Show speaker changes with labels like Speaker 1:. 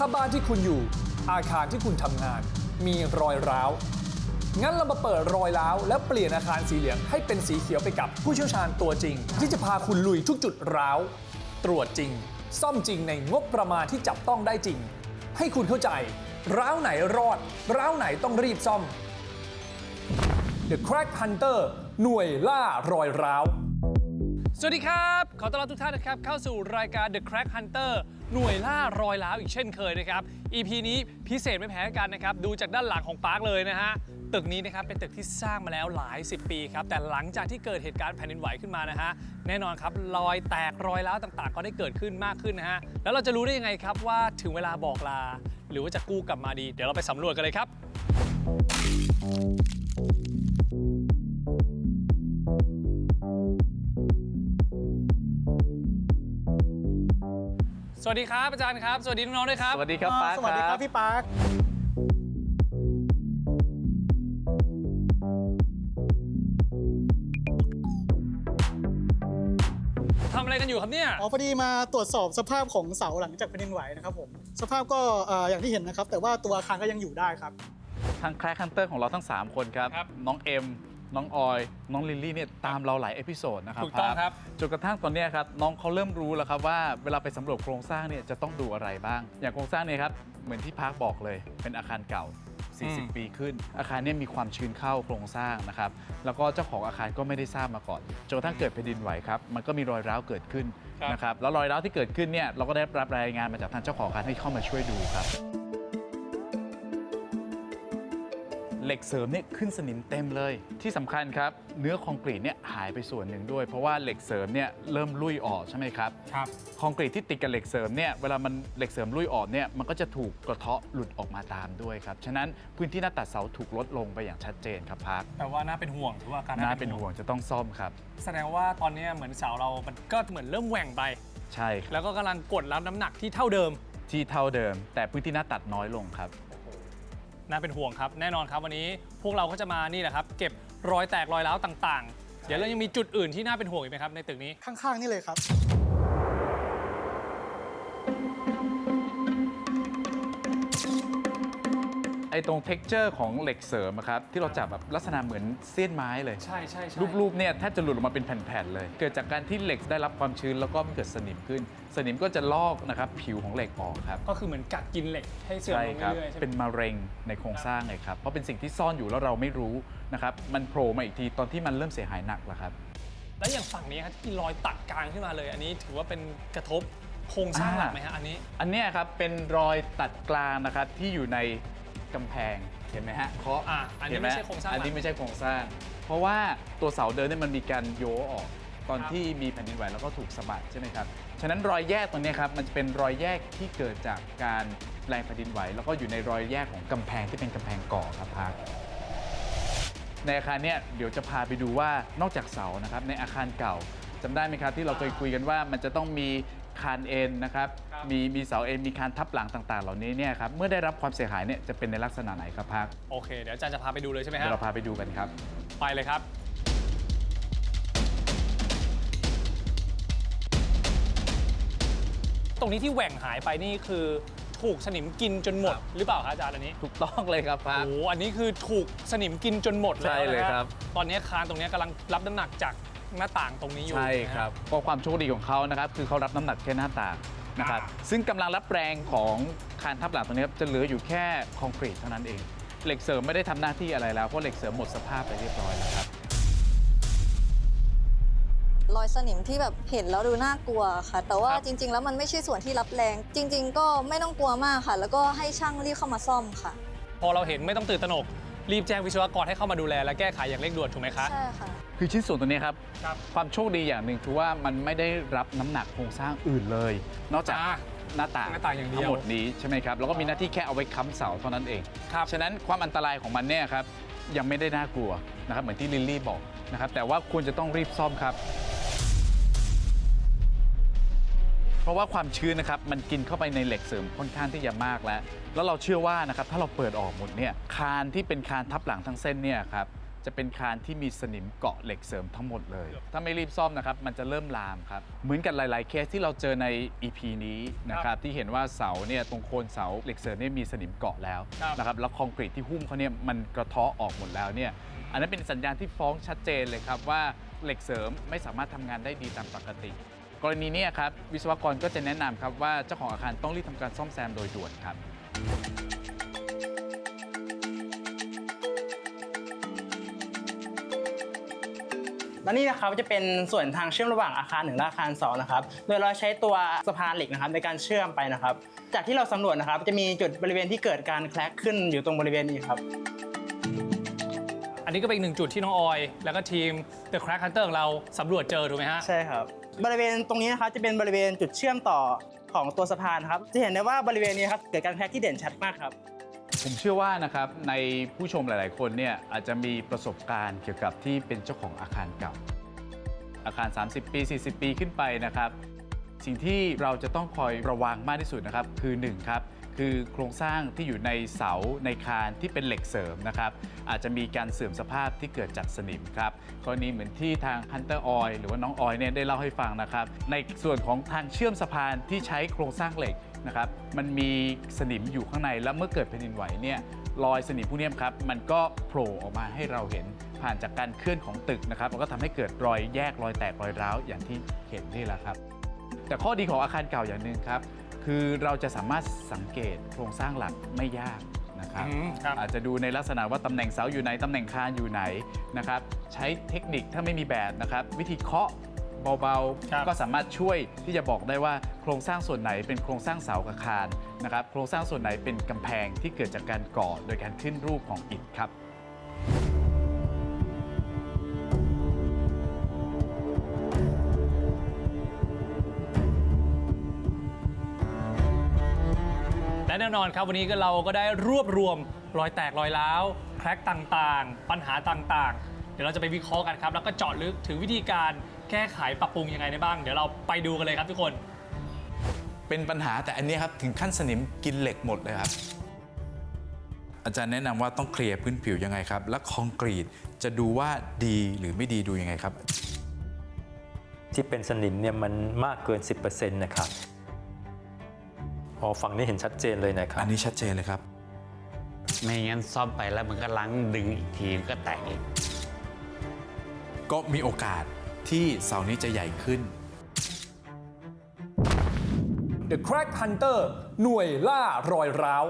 Speaker 1: ถ้าบ้านที่คุณอยู่ อาคารที่คุณทำงาน มีรอยร้าว งั้นเรามาเปิดรอยร้าว และเปลี่ยนอาคารสีเหลืองให้เป็นสีเขียวไปกับผู้เชี่ยวชาญตัวจริง ที่จะพาคุณลุยทุกจุดร้าว ตรวจจริง ซ่อมจริงในงบประมาณที่จับต้องได้จริง ให้คุณเข้าใจ ร้าวไหนรอด ร้าวไหนต้องรีบซ่อม The Crack Hunter หน่วยล่ารอยร้าว สวัสดีครับ ขอต้อนรับทุกท่านนะครับเข้าสู่รายการ The Crack Hunter หน่วยล่ารอยล้าวอีกเช่นเคยนะครับ EP นี้พิเศษไม่แพ้กันนะครับ ดูจากด้านหลังของปาร์คเลยนะฮะ ตึกนี้นะครับเป็นตึกที่สร้างมาแล้วหลาย 10 ปีครับ แต่หลังจากที่เกิดเหตุการณ์แผ่นดินไหวขึ้นมานะฮะ แน่นอนครับรอยแตกรอยร้าวต่างๆ ก็ได้เกิดขึ้นมากขึ้นนะฮะ แล้วเราจะรู้ได้ยังไงครับว่าถึงเวลาบอกลา หรือว่าจะกู้กลับมาดี เดี๋ยวเราไปสำรวจกันเลยครับ สวัสดีครับอาจารย์ครับ สวัสดีน้องๆด้วยครับ
Speaker 2: สวัสดีครับปาร์ค
Speaker 3: สวัสดีครับพี่ปาร์ค
Speaker 1: ทำอะไรกันอยู่ครับเนี่ย
Speaker 3: อ๋อพอดีมาตรวจสอบสภาพของเสาหลังจากแผ่นดินไหวนะครับผม สภาพก็เอ่ออย่างที่เห็นนะครับ แต่ว่าตัวอาคารก็ยังอยู่ได้ครับ
Speaker 2: ทางแคร์คันเตอร์ของเราทั้ง 3 คนครับ
Speaker 1: ครับ
Speaker 2: น้องเอ็ม น้องออย น้องลิลลี่เนี่ยตามเราหลายเอพิโซดนะครับ
Speaker 1: ถูกต้องครับ
Speaker 2: จนกระทั่งตอนเนี้ยครับน้องเขาเริ่มรู้แล้วครับว่าเวลาไปสำรวจโครงสร้างเนี่ยจะต้องดูอะไรบ้าง อย่างโครงสร้างเนี่ยครับเหมือนที่พาร์คบอกเลย เป็นอาคารเก่า
Speaker 1: อืม
Speaker 2: 40 ปีขึ้น อาคารเนี่ยมีความชื้นเข้าโครงสร้างนะครับ แล้วก็เจ้าของอาคารก็ไม่ได้ทราบมาก่อนจนกระทั่งเกิดแผ่นดินไหวครับ มันก็มีรอยร้าวเกิดขึ้นนะครับ แล้วรอยร้าวที่เกิดขึ้นเนี่ยเราก็ได้รับรายงานมาจากทางเจ้าของอาคารให้เข้ามาช่วยดูครับ เหล็กเสริมเนี่ยขึ้นสนิมเต็มเลย ที่สำคัญครับ เนื้อคอนกรีตเนี่ยหายไปส่วนหนึ่งด้วย เพราะว่าเหล็กเสริมเนี่ยเริ่มลุยออกใช่ไหมครับ
Speaker 1: ครับ
Speaker 2: คอนกรีตที่ติดกับเหล็กเสริมเนี่ยเวลามันเหล็กเสริมลุยออกเนี่ยมันก็จะถูกกระเทาะหลุดออกมาตามด้วยครับฉะนั้นพื้นที่หน้าตัดเสาถูกลดลงไปอย่างชัดเจนครับพัก
Speaker 1: แต่ว่าน่าเป็นห่วงถือว่าอาการ
Speaker 2: น่าเป็นห่วงจะต้องซ่อมครับ
Speaker 1: แสดงว่าตอนนี้เหมือนเสาเรามันก็เหมือนเริ่มแหว่งไป
Speaker 2: ใช่ครับ
Speaker 1: แล้วก็กำลังกดรับน้ำหนักที่เท่าเดิม
Speaker 2: ที่เท่าเดิม แต่พื้นที่หน้าตัดน้อยลงครับ
Speaker 1: น่าเป็นห่วงครับ แน่นอนครับวันนี้พวกเราก็จะมานี่แหละครับ เก็บรอยแตกรอยร้าวต่างๆ เดี๋ยวเรายังมีจุดอื่นที่น่าเป็นห่วงอีกไหมครับในตึกนี้
Speaker 3: ข้างๆนี่เลยครับ
Speaker 2: อ้ตรงเท็กเจอร์ของเหล็กเสริมอะครับที่เราจับแบบลักษณะเหมือนเสี้ยนไม้เลย
Speaker 1: ใช่ใช่ใช่
Speaker 2: รูปๆเนี่ยแทบจะหลุดออกมาเป็นแผ่นๆเลย เกิดจากการที่เหล็กได้รับความชื้นแล้วก็เกิดสนิมขึ้น สนิมก็จะลอกนะครับผิวของเหล็กออกครับ
Speaker 1: ก็คือเหมือนกัดกินเหล็กให้เสื่อม
Speaker 2: ใช่
Speaker 1: ลง
Speaker 2: ครับ
Speaker 1: เรื่อยๆใช่ไหม
Speaker 2: เป็นมะเร็งในโครงสร้างเลยครับเพราะเป็นสิ่งที่ซ่อนอยู่แล้วเราไม่รู้นะครับมันโผล่มาอีกทีตอนที่มันเริ่มเสียหายหนักแล้วครับ
Speaker 1: แล้วอย่างฝั่งนี้ครับที่รอยตัดกลางขึ้นมาเลย อันนี้ถือว่าเป็นกระทบโครงสร้างหลักไหมฮะอันนี้
Speaker 2: อันเนี้ยครับเป็นรอยตัดกลางนะครับที่อยู่ใน กำแพงเห็นไหมฮะเคาะ
Speaker 1: อะอันนี้
Speaker 2: เห็ห
Speaker 1: ไม่ใช่โครงสร้างหลัก
Speaker 2: อันนี้ไม่ใช่โครงสร้าง เพราะว่าตัวเสาเดินเนี่ยมันมีการโยออก ตอน
Speaker 1: ครับ
Speaker 2: ที่มีแผ่นดินไหวแล้วก็ถูกสะบัดใช่ไหมครับฉะนั้นรอยแยกตรงเนี้ยครับมันจะเป็นรอยแยกที่เกิดจากการแรงแผ่นดินไหว แล้วก็อยู่ในรอยแยกของกำแพงที่เป็นกำแพงก่อครับพัก ในอาคารเนี่ยเดี๋ยวจะพาไปดูว่านอกจากเสานะครับในอาคารเก่าจำได้ไหมครับที่เราเคยคุยกันว่ามันจะต้องมี คานเอ็นนะครับ
Speaker 1: ครับ
Speaker 2: มีมีเสาเอ็นมีคานทับหลังต่าง ๆ เหล่านี้เนี่ยครับเมื่อได้รับความเสียหายเนี่ยจะเป็นในลักษณะไหนครับพัก
Speaker 1: โอเค เดี๋ยวอาจารย์จะพาไปดูเลยใช่ไหม
Speaker 2: เดี๋
Speaker 1: ฮะ
Speaker 2: ยวเราพาไปดูกันครับ
Speaker 1: ไปเลยครับ ตรงนี้ที่แหว่งหายไปนี่คือ ถูกสนิมกินจนหมด หรือเปล่าคะอาจารย์อันนี้
Speaker 2: ถูกต้องเลยครับพัก
Speaker 1: โอ้โหอันนี้คือถูกสนิมกินจนหมดแล้ว
Speaker 2: ใช่เลย
Speaker 1: นะฮะ
Speaker 2: ครับ
Speaker 1: ตอนนี้คานตรงนี้กำลังรับน้ำหนักจากหน้าต่างตรงนี้อยู่
Speaker 2: ใช่
Speaker 1: นะฮะ
Speaker 2: ครับเพราะความโชคดีของเขานะครับคือเขารับน้ำหนักแค่หน้าต่างนะครับซึ่งกำลังรับแรงของคานทับหลังตรงนี้ครับจะเหลืออยู่แค่คอนกรีตเท่านั้นเอง เหล็กเสริมไม่ได้ทำหน้าที่อะไรแล้วเพราะเหล็กเสริมหมดสภาพไปเรียบร้อยแล้วครับ
Speaker 4: รอยสนิมที่แบบเห็นแล้วดูน่ากลัวค่ะ แต่ว่า
Speaker 1: ครับ
Speaker 4: จริง ๆ แล้วมันไม่ใช่ส่วนที่รับแรง จริง ๆ ก็ไม่ต้องกลัวมากค่ะ แล้วก็ให้ช่างรีบเข้ามาซ่อมค่ะ
Speaker 1: พอเราเห็นไม่ต้องตื่นตระหนก รีบแจ้งวิศวกรให้เข้ามาดูแล และแก้ไขอย่างเร่งด่วนถูกไหมคะ
Speaker 4: ใช่ค่ะ
Speaker 2: คือชิ้นส่วนตัวนี้ครับ
Speaker 1: ครับ
Speaker 2: ความโชคดีอย่างหนึ่งคือว่ามันไม่ได้รับน้ำหนักโครงสร้างอื่นเลย นอกจาก
Speaker 1: อ่า
Speaker 2: หน้าต่าง
Speaker 1: หน้าต่างอย่างเดียว
Speaker 2: ทั้งหมดนี้ใช่ไหมครับ แล้วก็มีหน้าที่แค่เอาไว้ค้ำเสาเท่านั้นเอง
Speaker 1: ครับ
Speaker 2: ฉะนั้นความอันตรายของมันเนี่ยครับยังไม่ได้น่ากลัวนะครับเหมือนที่ลิลลี่บอกนะครับแต่ว่าควรจะต้องรีบซ่อมครับ เพราะว่าความชื้นนะครับมันกินเข้าไปในเหล็กเสริมค่อนข้างที่จะมากแล้ว แล้วเราเชื่อว่านะครับถ้าเราเปิดออกหมดเนี่ยคานที่เป็นคานทับหลังทั้งเส้นเนี่ยครับจะเป็นคานที่มีสนิมเกาะเหล็กเสริมทั้งหมดเลย ถ้าไม่รีบซ่อมนะครับ มันจะเริ่มลามครับ เหมือนกับหลาย ๆ เคสที่เราเจอใน EP นี้นะครับที่เห็นว่าเสาเนี่ยตรงโคนเสาเหล็กเสริมเนี่ยมีสนิมเกาะแล้ว
Speaker 1: ครับ
Speaker 2: นะครับแล้วคอนกรีตที่หุ้มเขาเนี่ยมันกระเทาะออกหมดแล้วเนี่ยอันนั้นเป็นสัญญาณที่ฟ้องชัดเจนเลยครับว่าเหล็กเสริมไม่สามารถทำงานได้ดีตามปกติ กรณีเนี้ครับวิศวกรก็จะแนะนำครับว่าเจ้าของอาคารต้องรีบทำการซ่อมแซมโดยด่วนครับ
Speaker 5: และนี่นะครับจะเป็นส่วนทางเชื่อมระหว่างอาคารหนึ่งและอาคารสองนะครับ โดยเราใช้ตัวสะพานเหล็กนะครับในการเชื่อมไปนะครับ จากที่เราสำรวจนะครับ จะมีจุดบริเวณที่เกิดการแคลกขึ้นอยู่ตรงบริเวณนี้ครับ
Speaker 1: อันนี้ก็เป็นอีกหนึ่งจุดที่น้องออย แล้วก็ทีม The Crack Hunter ของเราสำรวจเจอถูกไหมฮะ
Speaker 5: ใช่ครับ บริเวณตรงนี้นะครับจะเป็นบริเวณจุดเชื่อมต่อของตัวสะพานครับ จะเห็นได้ว่าบริเวณนี้ครับเกิดการแคลกที่เด่นชัดมากครับ
Speaker 2: ผมเชื่อว่านะครับในผู้ชมหลาย ๆ คนเนี่ยอาจจะมีประสบการณ์เกี่ยวกับที่เป็นเจ้าของอาคารเก่า อาคาร 30 ปี 40 ปีขึ้นไปนะครับ สิ่งที่เราจะต้องคอยระวังมากที่สุดนะครับ คือ 1 ครับ คือโครงสร้างที่อยู่ในเสาในคานที่เป็นเหล็กเสริมนะครับ อาจจะมีการเสื่อมสภาพที่เกิดจากสนิมครับกรณีเหมือนที่ทาง Hunter Oil หรือว่าน้องออยเนี่ยได้เล่าให้ฟังนะครับ ในส่วนของทางเชื่อมสะพานที่ใช้โครงสร้างเหล็กนะครับมันมีสนิมอยู่ข้างในแล้วเมื่อเกิดแผ่นดินไหวเนี่ยรอยสนิมพวกนี้ครับมันก็โผล่ออกมาให้เราเห็นผ่านจากการเคลื่อนของตึกนะครับมันก็ทำให้เกิดรอยแยกรอยแตกรอยร้าวอย่างที่เห็นนี่แหละครับ แต่ข้อดีของอาคารเก่าอย่างหนึ่งครับ คือเราจะสามารถสังเกตโครงสร้างหลักไม่ยากนะครับ
Speaker 1: อืมครับ
Speaker 2: อาจจะดูในลักษณะว่าตำแหน่งเสาอยู่ไหนตำแหน่งคานอยู่ไหนนะครับใช้เทคนิคถ้าไม่มีแบบนะครับวิธีเคาะเบา
Speaker 1: ครับ
Speaker 2: ๆ ก็สามารถช่วยที่จะบอกได้ว่าโครงสร้างส่วนไหนเป็นโครงสร้างเสากับคานนะครับโครงสร้างส่วนไหนเป็นกำแพงที่เกิดจากการก่อโดยการขึ้นรูปของอิฐครับ
Speaker 1: และแน่นอนครับวันนี้ก็เราก็ได้รวบรวมรอยแตกรอยร้าวแครกต่างๆ ปัญหาต่างๆ เดี๋ยวเราจะไปวิเคราะห์กันครับ แล้วก็เจาะลึกถึงวิธีการแก้ไขปรับปรุงยังไงได้บ้าง เดี๋ยวเราไปดูกันเลยครับทุกคน
Speaker 6: เป็นปัญหาแต่อันเนี้ยครับถึงขั้นสนิมกินเหล็กหมดเลยครับ อาจารย์แนะนำว่าต้องเคลียร์พื้นผิวยังไงครับ และคอนกรีตจะดูว่าดีหรือไม่ดีดูยังไงครับ
Speaker 7: ที่เป็นสนิมเนี่ยมันมากเกิน 10%นะครับ อ๋อฝั่งนี้เห็นชัดเจนเลยนะครับ
Speaker 6: อันนี้ชัดเจนเลยครับ
Speaker 8: ไม่งั้นซ่อมไปแล้วมันก็ล้างดึงอีกทีมันก็แตกอีก
Speaker 6: ก็มีโอกาสที่เสานี้จะใหญ่ขึ้น
Speaker 1: The Crack Hunter หน่วยล่ารอยร้าว